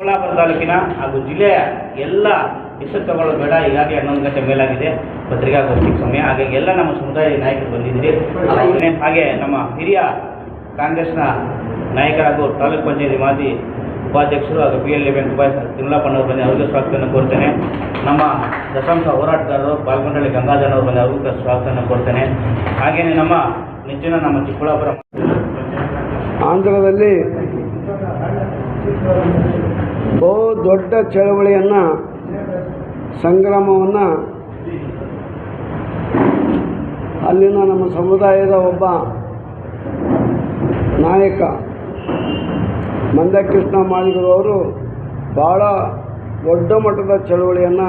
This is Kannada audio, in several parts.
ಚಿಕ್ಕಬಳ್ಳಾಪುರ ತಾಲೂಕಿನ ಹಾಗೂ ಜಿಲ್ಲೆಯ ಎಲ್ಲ ಹೆಸರು ಬೇಡ. ಈಗಾಗಲೇ ಹನ್ನೊಂದು ಗಂಟೆ ಮೇಲಾಗಿದೆ. ಪತ್ರಿಕಾಗೋಷ್ಠಿಗೆ ಸಮಯ. ಹಾಗಾಗಿ ಎಲ್ಲ ನಮ್ಮ ಸಮುದಾಯ ನಾಯಕರು ಬಂದಿದ್ದೀರಿ. ಹಾಗೆ- ಹಾಗೆ ನಮ್ಮ ಹಿರಿಯ ಕಾಂಗ್ರೆಸ್ನ ನಾಯಕರಾಗೂ ತಾಲೂಕು ಪಂಚಾಯತಿ ಮಾಜಿ ಉಪಾಧ್ಯಕ್ಷರು ಹಾಗೂ ಪಿ ಎಲ್ ಎ ವೆಂಕಟೇಶ್ ತಿಮ್ಮಲಪ್ಪನವರು ಬಂದು ಅವ್ರಿಗೆ ಸ್ವಾಗತವನ್ನು ಕೋರ್ತೇನೆ. ನಮ್ಮ ದಶಾಂಶ ಹೋರಾಟಗಾರರು ಪಾಲ್ಗೊಂಡಳ್ಳಿ ಗಂಗಾಧರನವರು ಬಂದು ಅವ್ರಿಗೂ ಸ್ವಾಗತವನ್ನು ಕೋರ್ತೇನೆ. ಹಾಗೆಯೇ ನಮ್ಮ ನೆಚ್ಚಿನ ನಮ್ಮ ಚಿಕ್ಕಬಳ್ಳಾಪುರ ಆಂಧ್ರದಲ್ಲಿ ಬಹು ದೊಡ್ಡ ಚಳವಳಿಯನ್ನು, ಸಂಗ್ರಾಮವನ್ನು ಅಲ್ಲಿನ ನಮ್ಮ ಸಮುದಾಯದ ಒಬ್ಬ ನಾಯಕ ಮಂದಕೃಷ್ಣ ಮಾಳಿಗರು ಅವರು ಭಾಳ ದೊಡ್ಡ ಮಟ್ಟದ ಚಳವಳಿಯನ್ನು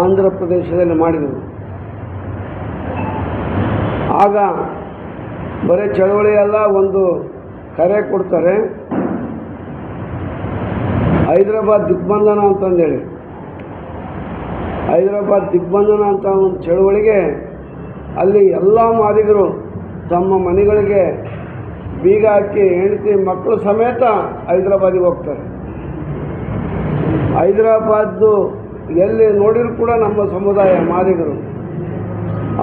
ಆಂಧ್ರ ಪ್ರದೇಶದಲ್ಲಿ ಮಾಡಿದರು. ಆಗ ಬರೀ ಚಳವಳಿ ಅಲ್ಲ, ಒಂದು ಕರೆ ಕೊಡ್ತಾರೆ. ಹೈದರಾಬಾದ್ ದಿಗ್ಬಂಧನ ಅಂತಂದೇಳಿ. ಹೈದರಾಬಾದ್ ದಿಗ್ಬಂಧನ ಅಂತ ಒಂದು ಚಳುವಳಿಗೆ ಅಲ್ಲಿ ಎಲ್ಲ ಮಾದಿಗರು ತಮ್ಮ ಮನೆಗಳಿಗೆ ಬೀಗ ಹಾಕಿ ಹೆಂಡತಿ ಮಕ್ಕಳು ಸಮೇತ ಹೈದರಾಬಾದಿಗೆ ಹೋಗ್ತಾರೆ. ಹೈದರಾಬಾದ್ದು ಎಲ್ಲಿ ನೋಡಿದ್ರು ಕೂಡ ನಮ್ಮ ಸಮುದಾಯ ಮಾದಿಗರು.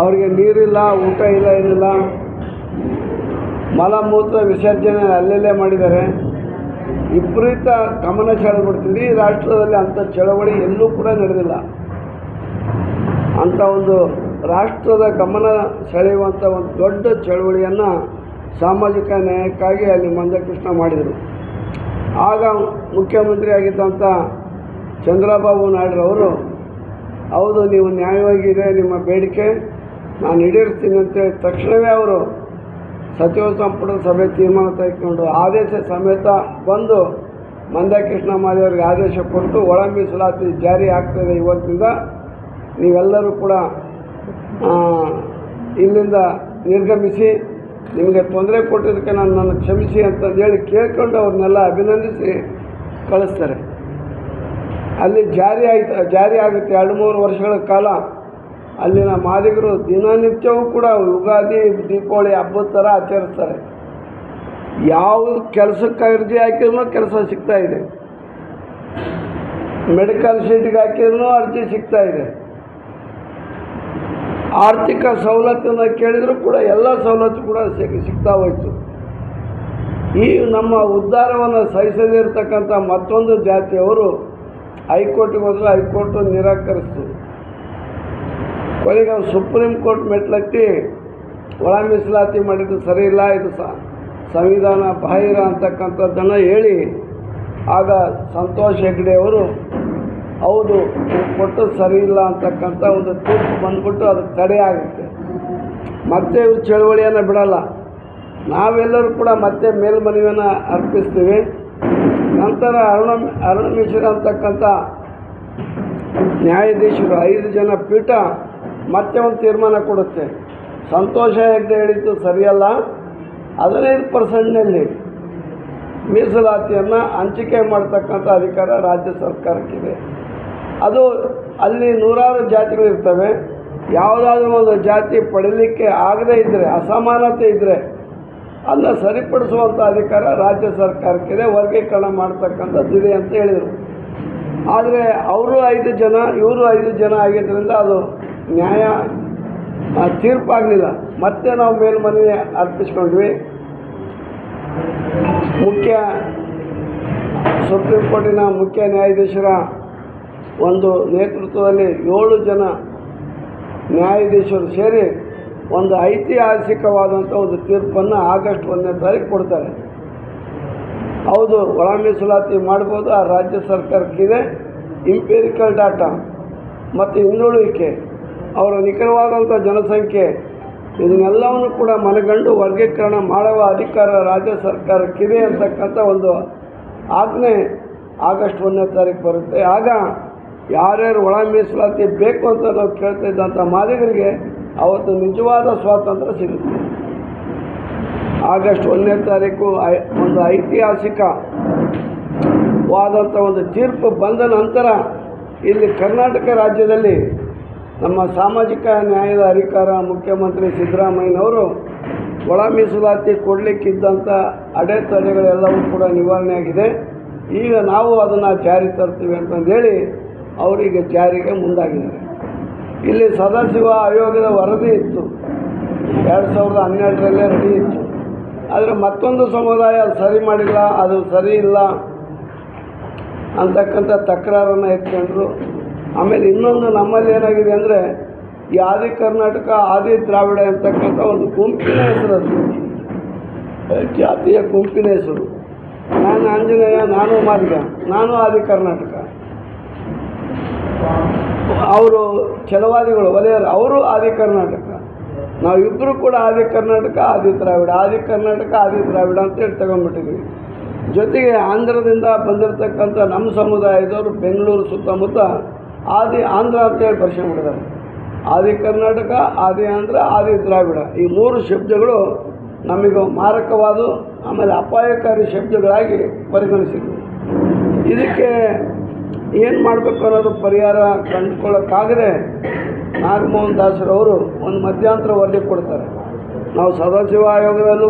ಅವರಿಗೆ ನೀರಿಲ್ಲ, ಊಟ ಇಲ್ಲ, ಏನಿಲ್ಲ. ಮಲಮೂತ್ರ ವಿಸರ್ಜನೆ ಅಲ್ಲೆಲ್ಲೇ ಮಾಡಿದ್ದಾರೆ. ವಿಪರೀತ ಗಮನ ಸೆಳೆದ್ಬಿಡ್ತೀವಿ ರಾಷ್ಟ್ರದಲ್ಲಿ ಅಂಥ ಚಳವಳಿ ಎಲ್ಲೂ ಕೂಡ ನಡೆದಿಲ್ಲ. ಅಂಥ ಒಂದು ರಾಷ್ಟ್ರದ ಗಮನ ಸೆಳೆಯುವಂಥ ಒಂದು ದೊಡ್ಡ ಚಳವಳಿಯನ್ನು ಸಾಮಾಜಿಕ ನ್ಯಾಯಕ್ಕಾಗಿ ಅಲ್ಲಿ ಮಂದಕೃಷ್ಣ ಮಾಡಿದರು. ಆಗ ಮುಖ್ಯಮಂತ್ರಿ ಆಗಿದ್ದಂಥ ಚಂದ್ರಬಾಬು ನಾಯ್ಡುರವರು ಹೌದು, ನೀವು ನ್ಯಾಯವಾಗಿದೆ ನಿಮ್ಮ ಬೇಡಿಕೆ, ನಾನು ಈಡೇರಿಸ್ತೀನಿ ಅಂತೇಳಿ ತಕ್ಷಣವೇ ಅವರು ಸಚಿವ ಸಂಪುಟ ಸಭೆ ತೀರ್ಮಾನ ತೆಗೆದುಕೊಂಡು ಆದೇಶ ಸಮೇತ ಬಂದು ಮಂದಕೃಷ್ಣ ಮಾದೇವರಿಗೆ ಆದೇಶ ಕೊಟ್ಟು ಒಳ ಮೀಸಲಾತಿ ಜಾರಿ ಆಗ್ತದೆ ಇವತ್ತಿಂದ. ನೀವೆಲ್ಲರೂ ಕೂಡ ಇಲ್ಲಿಂದ ನಿರ್ಗಮಿಸಿ, ನಿಮಗೆ ತೊಂದರೆ ಕೊಟ್ಟಿದ್ದಕ್ಕೆ ನಾನು ನನ್ನ ಕ್ಷಮಿಸಿ ಅಂತಂದೇಳಿ ಕೇಳ್ಕೊಂಡು ಅವ್ರನ್ನೆಲ್ಲ ಅಭಿನಂದಿಸಿ ಕಳಿಸ್ತಾರೆ. ಅಲ್ಲಿ ಜಾರಿ ಆಯ್ತು, ಜಾರಿ ಆಗುತ್ತೆ ಎರಡು ಮೂರು ವರ್ಷಗಳ ಕಾಲ. ಅಲ್ಲಿನ ಮಾದಿಗರು ದಿನನಿತ್ಯವೂ ಕೂಡ ಯುಗಾದಿ ದೀಪಾವಳಿ ಹಬ್ಬದ ಥರ ಆಚರಿಸ್ತಾರೆ. ಯಾವ ಕೆಲಸಕ್ಕೆ ಅರ್ಜಿ ಹಾಕಿದ್ರು ಕೆಲಸ ಸಿಗ್ತಾ ಇದೆ. ಮೆಡಿಕಲ್ ಸೀಟ್ಗೆ ಹಾಕಿದ್ರು ಅರ್ಜಿ ಸಿಗ್ತಾ ಇದೆ. ಆರ್ಥಿಕ ಸವಲತ್ತನ್ನು ಕೇಳಿದರೂ ಕೂಡ ಎಲ್ಲ ಸವಲತ್ತು ಕೂಡ ಸಿಗ್, ಸಿಗ್ತಾ ಹೋಯ್ತು. ಈ ನಮ್ಮ ಉದ್ಧಾರವನ್ನು ಸಹಿಸದಿರ್ತಕ್ಕಂಥ ಮತ್ತೊಂದು ಜಾತಿಯವರು ಹೈಕೋರ್ಟಿಗೆ ಹೋದ್ರೆ ಹೈಕೋರ್ಟು ನಿರಾಕರಿಸ್ತು. ಕೊನೆಗೆ ಅವ್ರು ಸುಪ್ರೀಂ ಕೋರ್ಟ್ ಮೆಟ್ಲತ್ತಿ, ಒಳ ಮೀಸಲಾತಿ ಮಾಡಿದ್ದು ಸರಿ ಇಲ್ಲ, ಇದು ಸಂವಿಧಾನ ಬಾಹಿರ ಅಂತಕ್ಕಂಥದ್ದನ್ನು ಹೇಳಿ, ಆಗ ಸಂತೋಷ್ ಹೆಗ್ಡೆ ಅವರು, ಹೌದು ಕೊಟ್ಟು ಸರಿ ಇಲ್ಲ ಅಂತಕ್ಕಂಥ ಒಂದು ತೀರ್ಪು ಬಂದ್ಬಿಟ್ಟು ಅದಕ್ಕೆ ತಡೆ ಆಗುತ್ತೆ. ಮತ್ತೆ ಇವ್ರು ಚಳುವಳಿಯನ್ನು ಬಿಡಲ್ಲ. ನಾವೆಲ್ಲರೂ ಕೂಡ ಮತ್ತೆ ಮೇಲ್ಮನವಿಯನ್ನು ಅರ್ಪಿಸ್ತೀವಿ. ನಂತರ ಅರುಣ ಅರುಣ ಮಿಶ್ರ ಅಂತಕ್ಕಂಥ ನ್ಯಾಯಾಧೀಶರು, ಐದು ಜನ ಪೀಠ ಮತ್ತೆ ಒಂದು ತೀರ್ಮಾನ ಕೊಡುತ್ತೆ. ಸಂತೋಷ ಹೆಗ್ಡೆ ಹೇಳಿದ್ದು ಸರಿಯಲ್ಲ, ಹದಿನೈದು ಪರ್ಸೆಂಟ್ನಲ್ಲಿ ಮೀಸಲಾತಿಯನ್ನು ಹಂಚಿಕೆ ಮಾಡ್ತಕ್ಕಂಥ ಅಧಿಕಾರ ರಾಜ್ಯ ಸರ್ಕಾರಕ್ಕಿದೆ. ಅದು ಅಲ್ಲಿ ನೂರಾರು ಜಾತಿಗಳಿರ್ತವೆ ಯಾವುದಾದ್ರೂ ಒಂದು ಜಾತಿ ಪಡೀಲಿಕ್ಕೆ ಆಗದೇ ಇದ್ದರೆ ಅಸಮಾನತೆ ಇದ್ದರೆ ಅದನ್ನ ಸರಿಪಡಿಸುವಂಥ ಅಧಿಕಾರ ರಾಜ್ಯ ಸರ್ಕಾರಕ್ಕಿದೆ. ವರ್ಗೀಕರಣ ಮಾಡ್ತಕ್ಕಂಥದ್ದಿದೆ ಅಂತ ಹೇಳಿದರು. ಆದರೆ ಅವರು ಐದು ಜನ, ಇವರು ಐದು ಜನ ಆಗಿದ್ದರಿಂದ ಅದು ನ್ಯಾಯ ತೀರ್ಪಾಗಲಿಲ್ಲ. ಮತ್ತೆ ನಾವು ಮೇಲ್ಮನವಿ ಅರ್ಪಿಸ್ಕೊಂಡ್ವಿ. ಮುಖ್ಯ ಸುಪ್ರೀಂ ಕೋರ್ಟಿನ ಮುಖ್ಯ ನ್ಯಾಯಾಧೀಶರ ಒಂದು ನೇತೃತ್ವದಲ್ಲಿ ಏಳು ಜನ ನ್ಯಾಯಾಧೀಶರು ಸೇರಿ ಒಂದು ಐತಿಹಾಸಿಕವಾದಂಥ ಒಂದು ತೀರ್ಪನ್ನು ಆಗಸ್ಟ್ ಒಂದನೇ ತಾರೀಕು ಕೊಡ್ತಾರೆ. ಹೌದು, ಒಳ ಮೀಸಲಾತಿ ಮಾಡ್ಬೋದು, ಆ ರಾಜ್ಯ ಸರ್ಕಾರಕ್ಕಿದೆ. ಇಂಪೀರಿಕಲ್ ಡಾಟಾ ಮತ್ತು ಹಿಂದುಳುವಿಕೆ ಅವರ ನಿಖರವಾದಂಥ ಜನಸಂಖ್ಯೆ, ಇದನ್ನೆಲ್ಲವನ್ನು ಕೂಡ ಮನಗಂಡು ವರ್ಗೀಕರಣ ಮಾಡುವ ಅಧಿಕಾರ ರಾಜ್ಯ ಸರ್ಕಾರಕ್ಕಿದೆ ಅಂತಕ್ಕಂಥ ಒಂದು ಆಜ್ಞೆ ಆಗಸ್ಟ್ ಒಂದನೇ ತಾರೀಕು ಬರುತ್ತೆ. ಆಗ ಯಾರ್ಯಾರು ಒಳ ಮೀಸಲಾತಿ ಬೇಕು ಅಂತ ನಾವು ಕೇಳ್ತಾ ಇದ್ದಂಥ ಮಾದಿಗರಿಗೆ ಅವತ್ತು ನಿಜವಾದ ಸ್ವಾತಂತ್ರ್ಯ ಸಿಗುತ್ತೆ. ಆಗಸ್ಟ್ ಒಂದನೇ ತಾರೀಕು ಐ, ಒಂದು ಐತಿಹಾಸಿಕವಾದಂಥ ಒಂದು ತೀರ್ಪು ಬಂದ ನಂತರ ಇಲ್ಲಿ ಕರ್ನಾಟಕ ರಾಜ್ಯದಲ್ಲಿ ನಮ್ಮ ಸಾಮಾಜಿಕ ನ್ಯಾಯದ ಅಧಿಕಾರ ಮುಖ್ಯಮಂತ್ರಿ ಸಿದ್ದರಾಮಯ್ಯನವರು ಒಳ ಮೀಸಲಾತಿ ಕೊಡಲಿಕ್ಕಿದ್ದಂಥ ಅಡೆತಡೆಗಳೆಲ್ಲವೂ ಕೂಡ ನಿವಾರಣೆಯಾಗಿದೆ. ಈಗ ನಾವು ಅದನ್ನು ಜಾರಿ ತರ್ತೀವಿ ಅಂತಂದೇಳಿ ಅವರಿಗೆ ಜಾರಿಗೆ ಮುಂದಾಗಿದ್ದಾರೆ. ಇಲ್ಲಿ ಸದಾಶಿವ ಆಯೋಗದ ವರದಿ ಇತ್ತು. ಎರಡು ಸಾವಿರದ ಹನ್ನೆರಡರಲ್ಲೇ ರೆಡಿ ಆದರೆ ಮತ್ತೊಂದು ಸಮುದಾಯ ಅದು ಸರಿ ಮಾಡಿಲ್ಲ, ಅದು ಸರಿ ಇಲ್ಲ ಅಂತಕ್ಕಂಥ ತಕರಾರನ್ನು ಎತ್ಕೊಂಡ್ರು. ಆಮೇಲೆ ಇನ್ನೊಂದು ನಮ್ಮಲ್ಲಿ ಏನಾಗಿದೆ ಅಂದರೆ ಈ ಆದಿ ಕರ್ನಾಟಕ, ಆದಿ ದ್ರಾವಿಡ ಅಂತಕ್ಕಂಥ ಒಂದು ಗುಂಪಿನ ಹೆಸರು ಜಾತಿಯ ಗುಂಪಿನ ಹೆಸರು. ನಾನು ಆಂಜನೇಯ, ನಾನು ಮಾರ್ಗ ನಾನು ಆದಿ ಕರ್ನಾಟಕ. ಅವರು ಛಲವಾದಿಗಳು ವಲಯರು ಅವರು ಆದಿ ಕರ್ನಾಟಕ. ನಾವಿಬ್ಬರು ಕೂಡ ಆದಿ ಕರ್ನಾಟಕ, ಆದಿ ದ್ರಾವಿಡ, ಆದಿ ಕರ್ನಾಟಕ, ಆದಿ ದ್ರಾವಿಡ ಅಂತ ಹೇಳಿ ತಗೊಂಡ್ಬಿಟ್ಟಿದ್ವಿ. ಜೊತೆಗೆ ಆಂಧ್ರದಿಂದ ಬಂದಿರತಕ್ಕಂಥ ನಮ್ಮ ಸಮುದಾಯದವರು ಬೆಂಗಳೂರು ಸುತ್ತಮುತ್ತ ಆದಿ ಆಂಧ್ರ ಅಂತೇಳಿ ಮಾಡಿದ್ದಾರೆ. ಆದಿ ಕರ್ನಾಟಕ, ಆದಿ ಆಂಧ್ರ, ಆದಿ ದ್ರಾವಿಡ. ಈ ಮೂರು ಶಬ್ದಗಳು ನಮಗೆ ಮಾರಕವಾದ, ಆಮೇಲೆ ಅಪಾಯಕಾರಿ ಶಬ್ದಗಳಾಗಿ ಪರಿಗಣಿಸಿದ್ವಿ. ಇದಕ್ಕೆ ಏನು ಮಾಡಬೇಕು ಅನ್ನೋದು ಪರಿಹಾರ ಕಂಡುಕೊಳ್ಳೋಕ್ಕಾಗದೆ ನಾಗಮೋಹನ್ ದಾಸರವರು ಒಂದು ಮಧ್ಯಂತರ ವರದಿ ಕೊಡ್ತಾರೆ. ನಾವು ಸದಾಶಿವ ಆಯೋಗದಲ್ಲೂ